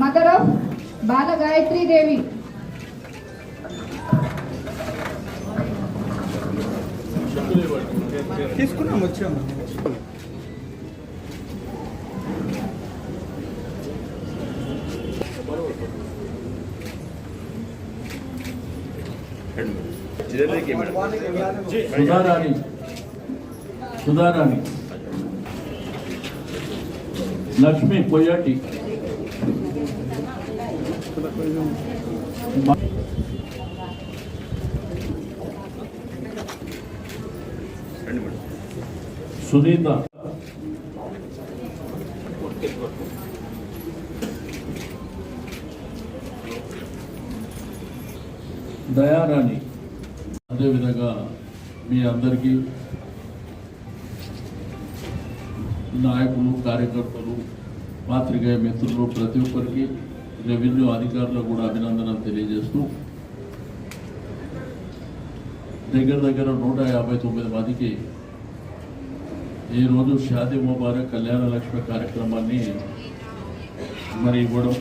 Mother of Bala Gayatri Devi. తీసుకున్నాం వచ్చాము సుధారాణి. సుధారాణి. లక్ష్మి పొయ్యాటి. సునీత. దయారాణి. అదేవిధంగా మీ అందరికీ నాయకులు కార్యకర్తలు పాత్రికేయ మిత్రులు ప్రతి ఒక్కరికి రెవెన్యూ అధికారులకు కూడా అభినందనలు తెలియజేస్తూ దగ్గర దగ్గర నూట యాభై తొమ్మిది మందికి ఈరోజు షాదీ ముబారక్ కళ్యాణ లక్ష్మి కార్యక్రమాన్ని మరి ఇవ్వడం.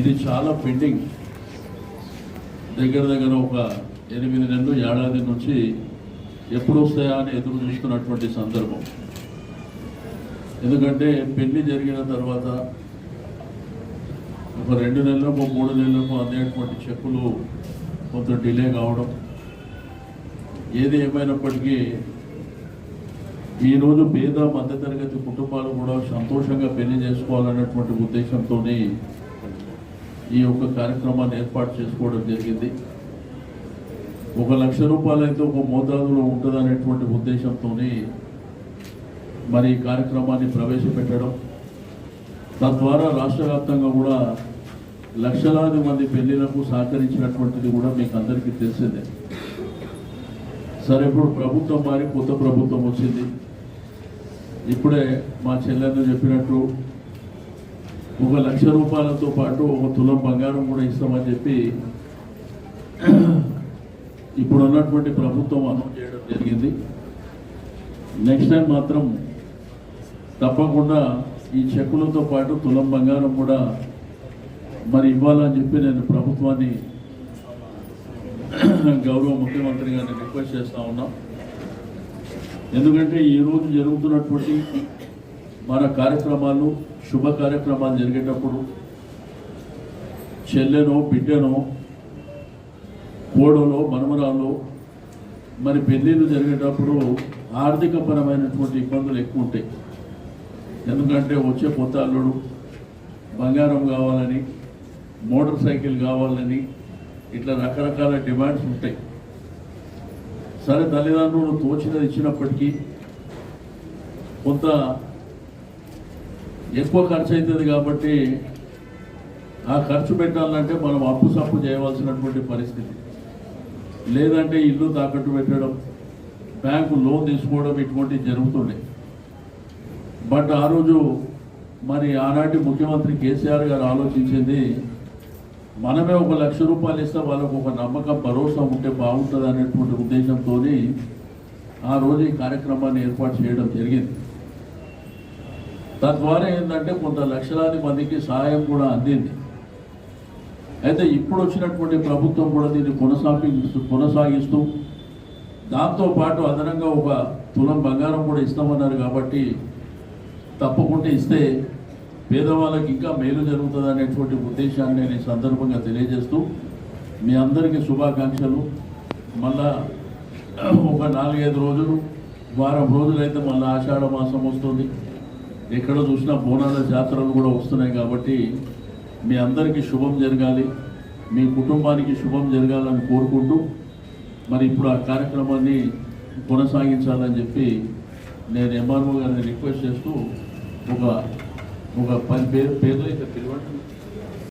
ఇది చాలా పెండింగ్. దగ్గర దగ్గర ఒక ఎనిమిది నెలలు ఏడాది నుంచి ఎప్పుడు వస్తాయా అని ఎదురు చూస్తున్నటువంటి సందర్భం. ఎందుకంటే పెళ్ళి జరిగిన తర్వాత ఒక రెండు నెలలకు మూడు నెలలకు అందేటువంటి చెక్కులు కొంత డిలే కావడం. ఏది ఏమైనప్పటికీ ఈరోజు పేద మధ్యతరగతి కుటుంబాలు కూడా సంతోషంగా పెళ్ళి చేసుకోవాలన్నటువంటి ఉద్దేశంతో ఈ యొక్క కార్యక్రమాన్ని ఏర్పాటు చేసుకోవడం జరిగింది. ఒక లక్ష రూపాయలు అయితే ఒక మోతాదులో ఉంటుందనేటువంటి ఉద్దేశంతో మరి ఈ కార్యక్రమాన్ని ప్రవేశపెట్టడం. తద్వారా రాష్ట్ర వ్యాప్తంగా కూడా లక్షలాది మంది పెళ్ళిలకు సహకరించినటువంటిది కూడా మీకు అందరికీ తెలిసిందే. సరే ఇప్పుడు ప్రభుత్వం మారి కొత్త ప్రభుత్వం వచ్చింది. ఇప్పుడే మా చెల్లెలు చెప్పినట్టు ఒక లక్ష రూపాయలతో పాటు ఒక తులం బంగారం కూడా ఇస్తామని చెప్పి ఇప్పుడు ఉన్నటువంటి ప్రభుత్వం అనౌన్స్ చేయడం జరిగింది. నెక్స్ట్ టైం మాత్రం తప్పకుండా ఈ చెక్కులతో పాటు తులం బంగారం కూడా మరి ఇవ్వాలని చెప్పి నేను ప్రభుత్వాన్ని గౌరవ ముఖ్యమంత్రి గారిని రిక్వెస్ట్ చేస్తూ ఉన్నా. ఎందుకంటే ఈరోజు జరుగుతున్నటువంటి మన కార్యక్రమాలు శుభ కార్యక్రమాలు జరిగేటప్పుడు చెల్లెనో బిడ్డనో కోడలో మనమరాలో మరి పెళ్ళిళ్ళు జరిగేటప్పుడు ఆర్థిక పరమైనటువంటి ఇబ్బందులు ఎక్కువ ఉంటాయి. ఎందుకంటే వచ్చే కొత్త అల్లుడు బంగారం కావాలని మోటార్ సైకిల్ కావాలని ఇట్లా రకరకాల డిమాండ్స్ ఉంటాయి. సరే తల్లిదండ్రులు తోచినది ఇచ్చినప్పటికీ కొంత ఎక్కువ ఖర్చు అవుతుంది కాబట్టి ఆ ఖర్చు పెట్టాలంటే మనం అప్పు సప్పు చేయవలసినటువంటి పరిస్థితి. లేదంటే ఇల్లు తాకట్టు పెట్టడం బ్యాంకు లోన్ తీసుకోవడం ఇటువంటివి జరుగుతున్నాయి. బట్ ఆ రోజు మరి ఆనాటి ముఖ్యమంత్రి కేసీఆర్ గారు ఆలోచించింది మనమే ఒక లక్ష రూపాయలు ఇస్తే వాళ్ళకు ఒక నమ్మకం భరోసా ఉంటే బాగుంటుంది అనేటువంటి ఉద్దేశంతో ఆ రోజు ఈ కార్యక్రమాన్ని ఏర్పాటు చేయడం జరిగింది. తద్వారా ఏంటంటే కొంత లక్షలాది మందికి సహాయం కూడా అందింది. అయితే ఇప్పుడు వచ్చినటువంటి ప్రభుత్వం కూడా దీన్ని కొనసాగిస్తూ కొనసాగిస్తూ దాంతో పాటు అదనంగా ఒక తులం బంగారం కూడా ఇస్తామన్నారు కాబట్టి తప్పకుండా ఇస్తే పేదవాళ్ళకి ఇంకా మేలు జరుగుతుంది అనేటువంటి ఉద్దేశాన్ని నేను ఈ సందర్భంగా తెలియజేస్తూ మీ అందరికీ శుభాకాంక్షలు. మళ్ళా ఒక నాలుగైదు రోజులు వారం రోజులైతే మళ్ళీ ఆషాఢ మాసం వస్తుంది. ఎక్కడ చూసినా బోనాల జాతరలు కూడా వస్తున్నాయి కాబట్టి మీ అందరికీ శుభం జరగాలి. మీ కుటుంబానికి శుభం జరగాలని కోరుకుంటూ మరి ఇప్పుడు ఆ కార్యక్రమాన్ని కొనసాగించాలని చెప్పి నేను ఎంఆర్ఓ గారిని రిక్వెస్ట్ చేస్తూ ఒక ఒక పది పేరు పేర్లు అయితే పిలవండి.